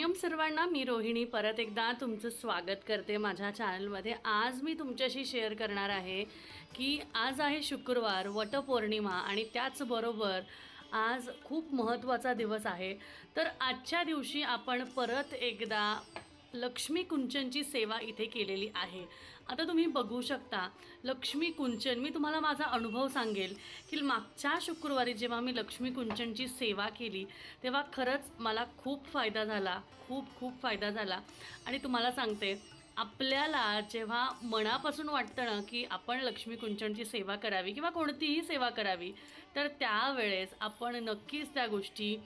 स्वामीम सर्वांना मी रोहिणी. परत एकदा तुमचं स्वागत करते माझ्या चॅनलमध्ये. आज मी तुमच्याशी शेअर करणार आहे की आज आहे शुक्रवार वटपौर्णिमा आणि त्याचबरोबर आज खूप महत्त्वाचा दिवस आहे. तर आजच्या दिवशी आपण परत एकदा लक्ष्मी कुंचनची सेवा इथे केलेली आहे. आता तुम्ही बघू शकता लक्ष्मी कुंचन मी तुम्हाला माझा अनुभव सांगेल की मागच्या शुक्रवारी जेव्हा मी लक्ष्मी कुंचनची सेवा केली तेव्हा खरंच मला खूप फायदा झाला खूप खूप फायदा झाला. आणि तुम्हाला सांगते आपल्याला जेव्हा मनापासून वाटतं ना की आपण लक्ष्मी कुंचनची सेवा करावी किंवा कोणतीही सेवा करावी तर त्यावेळेस आपण नक्कीच त्या गोष्टी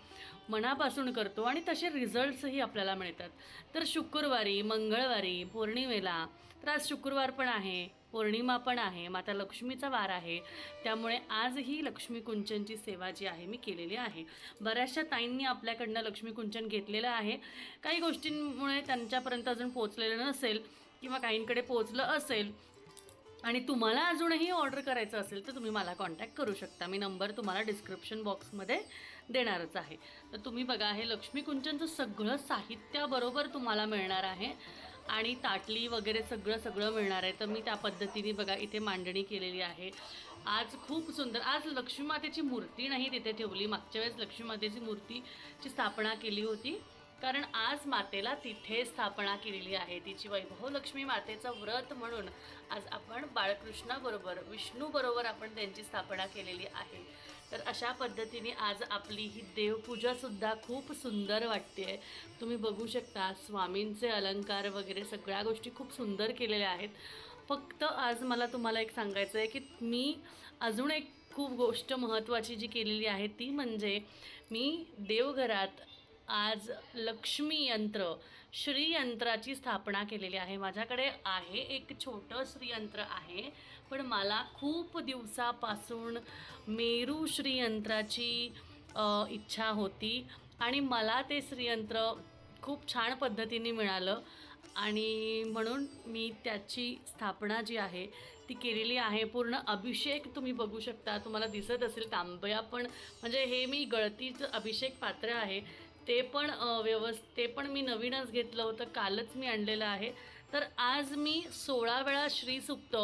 मनापासून करतो आणि तसे रिझल्ट्सही आपल्याला मिळतात. तर शुक्रवारी मंगळवारी पौर्णिमेला तर आज शुक्रवार पण आहे पौर्णिमा पण आहे माता लक्ष्मीचा वार आहे. त्यामुळे आजही लक्ष्मी कुंचनची सेवा जी आहे मी केलेली आहे. बऱ्याचशा ताईंनी आपल्याकडनं लक्ष्मी कुंचन घेतलेलं आहे. काही गोष्टींमुळे त्यांच्यापर्यंत अजून पोचलेलं नसेल किंवा काहींकडे पोचलं असेल आणि तुम्हाला अजूनही ऑर्डर करायचं असेल तर तुम्ही मला कॉन्टॅक्ट करू शकता. मी नंबर तुम्हाला डिस्क्रिप्शन बॉक्समध्ये देणारच आहे. तर तुम्ही बघा हे लक्ष्मी कुंचनचं सगळं साहित्याबरोबर तुम्हाला मिळणार आहे आणि ताटली वगैरे सगळं सगळं मिळणार आहे. तर मी त्या पद्धतीने बघा इथे मांडणी केलेली आहे. आज खूप सुंदर आज लक्ष्मी मातेची मूर्ती नाही तिथे ठेवली. मागच्या वेळेस लक्ष्मी मातेची मूर्तीची स्थापना केली होती. कारण आज मातेला तिथे स्थापना केलेली आहे. तिची वैभव लक्ष्मी मातेचं व्रत म्हणून आज आपण बाळकृष्णाबरोबर विष्णूबरोबर आपण त्यांची स्थापना केलेली आहे. तर अशा पद्धतीने आज आपली ही देवपूजासुद्धा खूप सुंदर वाटते तुम्ही बघू शकता स्वामींचे अलंकार वगैरे सगळ्या गोष्टी खूप सुंदर केलेल्या आहेत. फक्त आज मला तुम्हाला एक सांगायचं आहे की मी अजून एक खूप गोष्ट महत्त्वाची जी केलेली आहे ती म्हणजे मी देवघरात आज लक्ष्मी यंत्र श्रीयंत्राची स्थापना केलेली आहे. माझ्याकडे आहे एक छोटं श्रीयंत्र आहे पण मला खूप दिवसापासून मेरू श्रीयंत्राची इच्छा होती आणि मला ते श्रीयंत्र खूप छान पद्धतीने मिळालं आणि म्हणून मी त्याची स्थापना जी आहे ती केलेली आहे. पूर्ण अभिषेक तुम्ही बघू शकता. तुम्हाला दिसत असेल तांब्या पण म्हणजे हे मी गळतीचं अभिषेक पात्र आहे. ते पण अ, व्यवस् ते पण मी नवीनच घेतलं होतं कालच मी आणलेलं आहे. तर आज मी सोळा वेळा श्रीसुक्त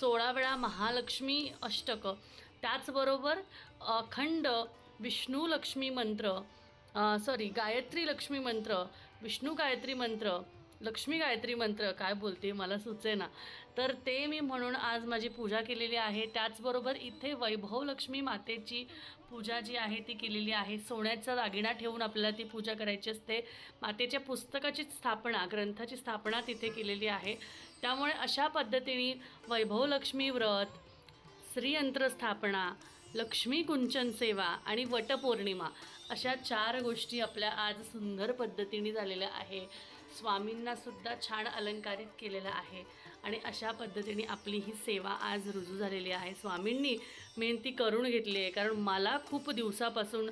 सोळा वेळा महालक्ष्मी अष्टक त्याचबरोबर अखंड विष्णू लक्ष्मी मंत्र सॉरी गायत्री लक्ष्मी मंत्र विष्णू गायत्री मंत्र लक्ष्मी गायत्री मंत्र काय बोलते मला सुचे ना तर ते मी म्हणून आज माझी पूजा केलेली आहे. त्याचबरोबर इथे वैभव लक्ष्मी मातेची पूजा जी आहे ती केलेली आहे. सोन्याचा दागिना ठेवून आपल्याला ती पूजा करायची असते. मातेच्या पुस्तकाची स्थापना ग्रंथाची स्थापना तिथे केलेली आहे. त्यामुळे अशा पद्धतीने वैभव लक्ष्मी व्रत श्रीयंत्र स्थापना लक्ष्मी कुंचन सेवा आणि वटपौर्णिमा अशा चार गोष्टी आपल्या आज सुंदर पद्धतीने झालेल्या आहे. स्वामींना सुद्धा छान अलंकारित केलेलं आहे. आणि अशा पद्धतीने आपली ही सेवा आज रुजू झालेली आहे. स्वामींनी मेहनती करून घेतली आहे. कारण मला खूप दिवसापासून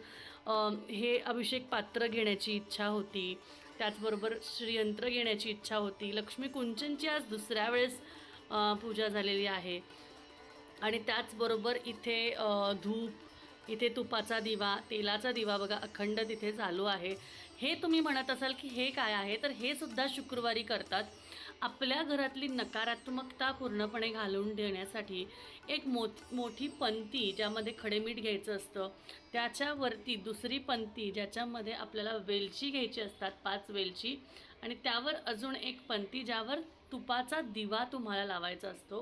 हे अभिषेक पात्र घेण्याची इच्छा होती. त्याचबरोबर श्रीयंत्र घेण्याची इच्छा होती. लक्ष्मी कुंचनची आज दुसऱ्या वेळेस पूजा झालेली आहे. आणि त्याचबरोबर इथे धूप इथे तुपाचा दिवा तेलाचा दिवा बघा अखंड तिथे चालू आहे. हे तुम्ही म्हणत असाल की हे काय आहे तर हे सुद्धा शुक्रवारी करतात. आपल्या घरातली नकारात्मकता पूर्णपणे घालून देण्यासाठी एक मो मोठी पंती ज्यामध्ये खडेमीठ घ्यायचं असतं त्याच्यावरती दुसरी पंती ज्याच्यामध्ये आपल्याला वेलची घ्यायची असतात पाच वेलची. आणि त्यावर अजून एक पंती ज्यावर तुपाचा दिवा तुम्हाला लावायचा असतो.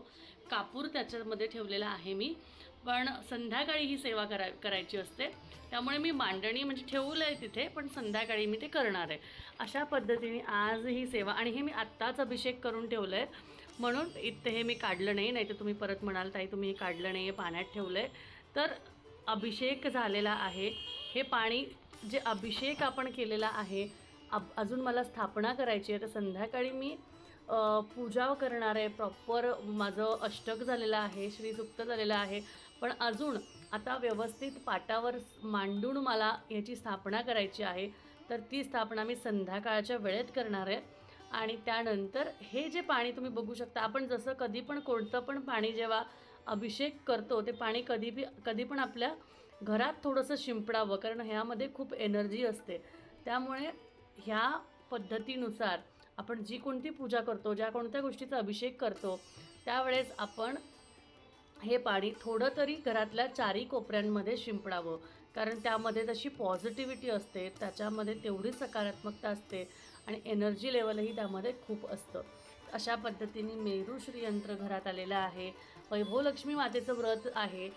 कापूर त्याच्यामध्ये ठेवलेला आहे मी. पण संध्याकाळी ही सेवा करा करायची असते. त्यामुळे मी मांडणी म्हणजे ठेवलं आहे तिथे पण संध्याकाळी मी ते करणार आहे. अशा पद्धतीने आज ही सेवा आणि हे मी आत्ताच अभिषेक करून ठेवलं आहे म्हणून इथे हे मी काढलं नाही नाही तर तुम्ही परत म्हणाल ताई तुम्ही हे काढलं नाही आहे पाण्यात ठेवलं आहे तर अभिषेक झालेला आहे. हे पाणी जे अभिषेक आपण केलेला आहे अब अजून मला स्थापना करायची आहे. तर संध्याकाळी मी पूजा करणार आहे. प्रॉपर माझं अष्टक झालेलं आहे श्रीसुक्त झालेलं आहे. पण अजून आता व्यवस्थित पाटावर मांडून मला याची स्थापना करायची आहे. तर ती स्थापना मी संध्याकाळच्या वेळेत करणार आहे. आणि त्यानंतर हे जे पाणी तुम्ही बघू शकता आपण जसं कधी पण कोणतं पण पाणी जेव्हा अभिषेक करतो ते पाणी कधी बी कधी पण आपल्या घरात थोडंसं शिंपडावं कारण ह्यामध्ये खूप एनर्जी असते. त्यामुळे ह्या पद्धतीनुसार आपण जी कोणती पूजा करतो ज्या कोणत्या गोष्टीचा अभिषेक करतो त्यावेळेस आपण हे पाणी थोडं तरी घरातल्या चारी कोपऱ्यांमध्ये शिंपडावं. कारण त्यामध्ये तशी पॉझिटिव्हिटी असते त्याच्यामध्ये तेवढी सकारात्मकता असते आणि एनर्जी लेवलही त्यामध्ये खूप असतं. अशा पद्धतीने मेरू श्रीयंत्र घरात आलेलं आहे. वैभवलक्ष्मी मातेचं व्रत आहे.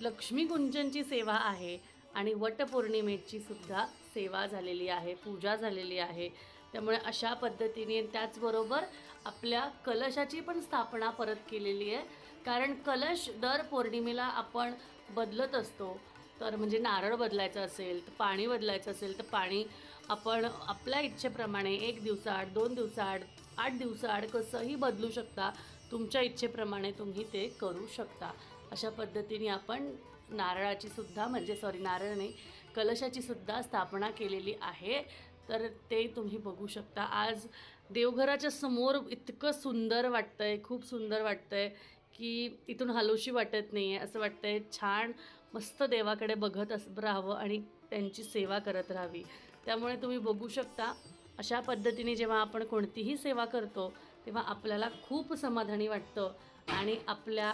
लक्ष्मी कुंजनची सेवा आहे आणि वटपौर्णिमेची सुद्धा सेवा झालेली आहे पूजा झालेली आहे. त्यामुळे अशा पद्धतीने त्याचबरोबर आपल्या कलशाची पण स्थापना परत केलेली आहे. कारण कलश दर पौर्णिमेला आपण बदलत असतो. तर म्हणजे नारळ बदलायचं असेल तर पाणी बदलायचं असेल तर पाणी आपण आपल्या इच्छेप्रमाणे एक दिवसाआड दोन दिवसाआड आठ दिवसाआड कसंही बदलू शकता. तुमच्या इच्छेप्रमाणे तुम्ही ते करू शकता. अशा पद्धतीने आपण नारळाची सुद्धा म्हणजे सॉरी नारळ नाही कलशाची सुद्धा स्थापना केलेली आहे. तर ते तुम्ही बघू शकता. आज देवघराच्या समोर इतकं सुंदर वाटतंय खूप सुंदर वाटतंय. की इथून हलूशी वाटत नाही आहे असं वाटतंय छान मस्त देवाकडे बघत अस राहावं आणि त्यांची सेवा करत राहावी. त्यामुळे तुम्ही बघू शकता अशा पद्धतीने जेव्हा आपण कोणतीही सेवा करतो तेव्हा आपल्याला खूप समाधानी वाटतं. आणि आपल्या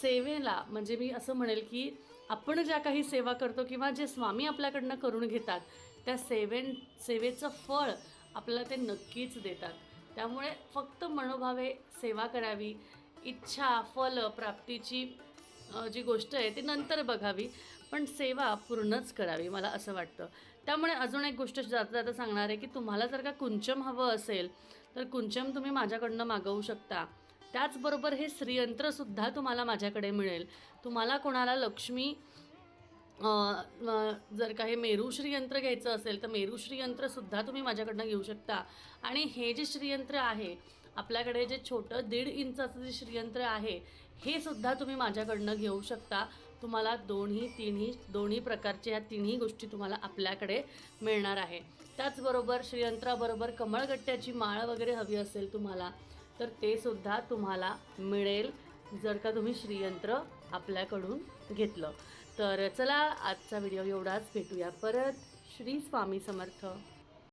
सेवेला म्हणजे मी असं म्हणेल की आपण ज्या काही सेवा करतो किंवा जे स्वामी आपल्याकडनं करून घेतात त्या सेवेन सेवेचं फळ आपल्याला ते नक्कीच देतात. त्यामुळे फक्त मनोभावे सेवा करावी इच्छा फल प्राप्तीची जी गोष्ट आहे ती नंतर बघावी. पण सेवा पूर्णच करावी मला असं वाटतं. त्यामुळे अजून एक गोष्ट जाता जाता सांगणार आहे की तुम्हाला जर का कुंचम हवं असेल तर कुंचम तुम्ही माझ्याकडनं मागवू शकता. त्याचबरोबर हे श्रीयंत्रसुद्धा तुम्हाला माझ्याकडे मिळेल. तुम्हाला कोणाला लक्ष्मी जर का हे मेरू श्रीयंत्र घ्यायचं असेल तर मेरू श्रीयंत्रसुद्धा तुम्ही माझ्याकडनं घेऊ शकता. आणि हे जे श्रीयंत्र आहे आपल्याकडे जे छोटं दीड इंचाचं जे श्रीयंत्र आहे हे सुद्धा तुम्ही माझ्याकडनं घेऊ शकता. तुम्हाला दोन्ही तिन्ही दोन्ही प्रकारच्या ह्या तिन्ही गोष्टी तुम्हाला आपल्याकडे मिळणार आहे. त्याचबरोबर श्रीयंत्राबरोबर कमळगट्ट्याची माळ वगैरे हवी असेल तुम्हाला तर ते सुद्धा तुम्हाला मिळेल जर का तुम्ही श्रीयंत्र आपल्याकडून घेतलं. तर चला आजचा व्हिडिओ एवढाच. भेटूया परत. श्री स्वामी समर्थ.